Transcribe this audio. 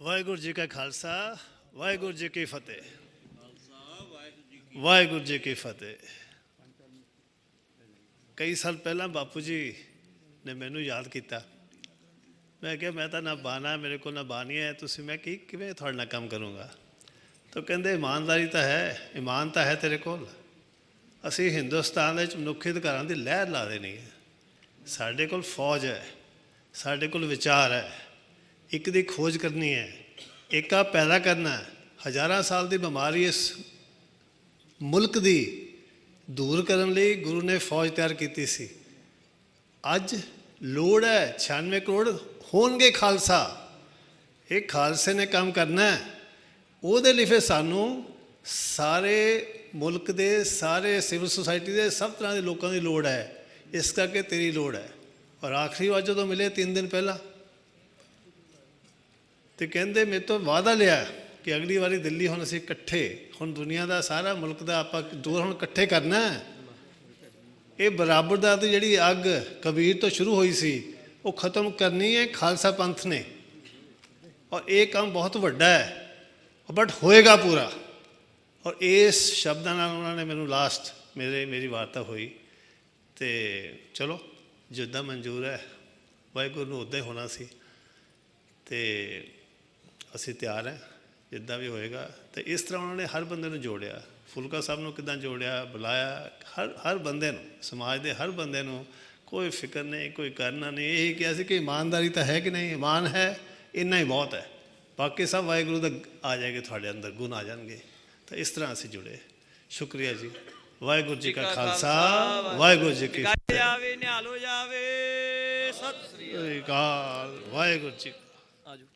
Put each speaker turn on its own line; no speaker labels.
ਵਾਹਿਗੁਰੂ ਜੀ ਕਾ ਖਾਲਸਾ, ਵਾਹਿਗੁਰੂ ਜੀ ਕੀ ਫਤਿਹ। ਵਾਹਿਗੁਰੂ ਜੀ ਕੀ ਫਤਿਹ। ਕਈ ਸਾਲ ਪਹਿਲਾਂ ਬਾਪੂ ਜੀ ਨੇ ਮੈਨੂੰ ਯਾਦ ਕੀਤਾ। ਮੈਂ ਕਿਹਾ, ਮੈਂ ਤਾਂ ਨਾ ਬਾਣਾ, ਮੇਰੇ ਕੋਲ ਨਾ ਬਾਣੀ ਹੈ। ਤੁਸੀਂ, ਮੈਂ ਕੀ, ਕਿਵੇਂ ਤੁਹਾਡੇ ਨਾਲ ਕੰਮ ਕਰੂੰਗਾ? ਤਾਂ ਕਹਿੰਦੇ, ਇਮਾਨਦਾਰੀ ਤਾਂ ਹੈ, ਇਮਾਨ ਤਾਂ ਹੈ ਤੇਰੇ ਕੋਲ। ਅਸੀਂ ਹਿੰਦੁਸਤਾਨ ਦੇ ਵਿੱਚ ਮਨੁੱਖੀ ਅਧਿਕਾਰਾਂ ਦੀ ਲਹਿਰ ਲਾ ਦੇਣੀ ਹੈ। ਸਾਡੇ ਕੋਲ ਫੌਜ ਹੈ, ਸਾਡੇ ਕੋਲ ਵਿਚਾਰ ਹੈ ਇੱਕ ਦੀ ਖੋਜ ਕਰਨੀ ਹੈ, ਏਕਾ ਪੈਦਾ ਕਰਨਾ ਹਜ਼ਾਰਾਂ ਸਾਲ ਦੀ ਬਿਮਾਰੀ ਇਸ ਮੁਲਕ ਦੀ ਦੂਰ ਕਰਨ ਲਈ ਗੁਰੂ ਨੇ ਫੌਜ ਤਿਆਰ ਕੀਤੀ ਸੀ। ਅੱਜ ਲੋੜ ਹੈ 96 ਕਰੋੜ ਹੋਣਗੇ ਖਾਲਸਾ। ਇਹ ਖਾਲਸੇ ਨੇ ਕੰਮ ਕਰਨਾ ਹੈ। ਉਹਦੇ ਲਈ ਫਿਰ ਸਾਨੂੰ ਸਾਰੇ ਮੁਲਕ ਦੇ, ਸਾਰੇ ਸਿਵਲ ਸੁਸਾਇਟੀ ਦੇ ਸਭ ਤਰ੍ਹਾਂ ਦੇ ਲੋਕਾਂ ਦੀ ਲੋੜ ਹੈ। ਇਸ ਕਰਕੇ ਤੇਰੀ ਲੋੜ ਹੈ। ਔਰ ਆਖਰੀ ਵਾਰ ਜਦੋਂ ਮਿਲੇ 3 ਦਿਨ ਪਹਿਲਾਂ ਤੇ ਕਹਿੰਦੇ ਮੇਰੇ ਤੋਂ ਵਾਅਦਾ ਲਿਆ ਕਿ ਅਗਲੀ ਵਾਰੀ ਦਿੱਲੀ ਹੁਣ ਅਸੀਂ ਇਕੱਠੇ, ਹੁਣ ਦੁਨੀਆ ਦਾ ਸਾਰਾ ਮੁਲਕ ਦਾ ਆਪਾਂ ਦੂਰ ਹੁਣ ਇਕੱਠੇ ਕਰਨਾ ਇਹ ਬਰਾਬਰ ਦਾ ਦੀ ਜਿਹੜੀ ਅੱਗ ਕਬੀਰ ਤੋਂ ਸ਼ੁਰੂ ਹੋਈ ਸੀ, ਉਹ ਖਤਮ ਕਰਨੀ ਹੈ, ਖਾਲਸਾ ਪੰਥ ਨੇ। ਔਰ ਇਹ ਕੰਮ ਬਹੁਤ ਵੱਡਾ ਹੈ ਬਟ ਹੋਏਗਾ ਪੂਰਾ। ਔਰ ਇਸ ਸ਼ਬਦਾਂ ਨਾਲ ਉਹਨਾਂ ਨੇ ਮੈਨੂੰ ਲਾਸਟ ਮੇਰੇ, ਮੇਰੀ ਵਾਰਤਾ ਹੋਈ। ਤੇ ਚਲੋ, ਜਿੱਦਾਂ ਮਨਜ਼ੂਰ ਹੈ, ਵਾਹਿਗੁਰੂ ਨੂੰ ਉੱਦਾਂ ਹੀ ਹੋਣਾ ਸੀ। ਤੇ ਅਸੀਂ ਤਿਆਰ ਹਾਂ ਜਿੱਦਾਂ ਵੀ ਹੋਏਗਾ। ਤੇ ਇਸ ਤਰ੍ਹਾਂ ਉਹਨਾਂ ਨੇ ਹਰ ਬੰਦੇ ਨੂੰ ਜੋੜਿਆ। ਫੁਲਕਾ ਸਾਹਿਬ ਨੂੰ ਕਿਦਾਂ ਜੋੜਿਆ ਬੁਲਾਇਆ ਹਰ ਹਰ ਬੰਦੇ ਨੂੰ ਸਮਾਜ ਦੇ ਹਰ ਬੰਦੇ ਨੂੰ ਕੋਈ ਫਿਕਰ ਨਹੀਂ ਕੋਈ ਕਰਨਾ ਨਹੀਂ ਇਹ ਕਿਹਾ ਸੀ ਕਿ ਇਮਾਨਦਾਰੀ ਤਾਂ ਹੈ ਕਿ ਨਹੀਂ ਇਮਾਨ ਹੈ ਇੰਨਾ ਹੀ ਬਹੁਤ ਹੈ। ਬਾਕੀ ਸਭ ਵਾਹਿਗੁਰੂ ਦਾ ਆ ਜਾਏਗੇ ਤੁਹਾਡੇ ਅੰਦਰ ਗੁਣ ਆ ਜਾਣਗੇ। ਤਾਂ ਇਸ ਤਰ੍ਹਾਂ ਅਸੀਂ ਜੁੜੇ ਸ਼ੁਕਰੀਆ ਜੀ। ਵਾਹਿਗੁਰੂ ਜੀ ਕਾ ਖਾਲਸਾ ਵਾਹਿਗੁਰੂ ਜੀ ਕੀ
ਗੱਜ ਜਾਵੇ ਨਿਹਾਲ ਹੋ ਜਾਵੇ। ਸਤਿ ਸ੍ਰੀ
ਅਕਾਲ। ਵਾਹਿਗੁਰੂ ਜੀ
ਆਜੋ।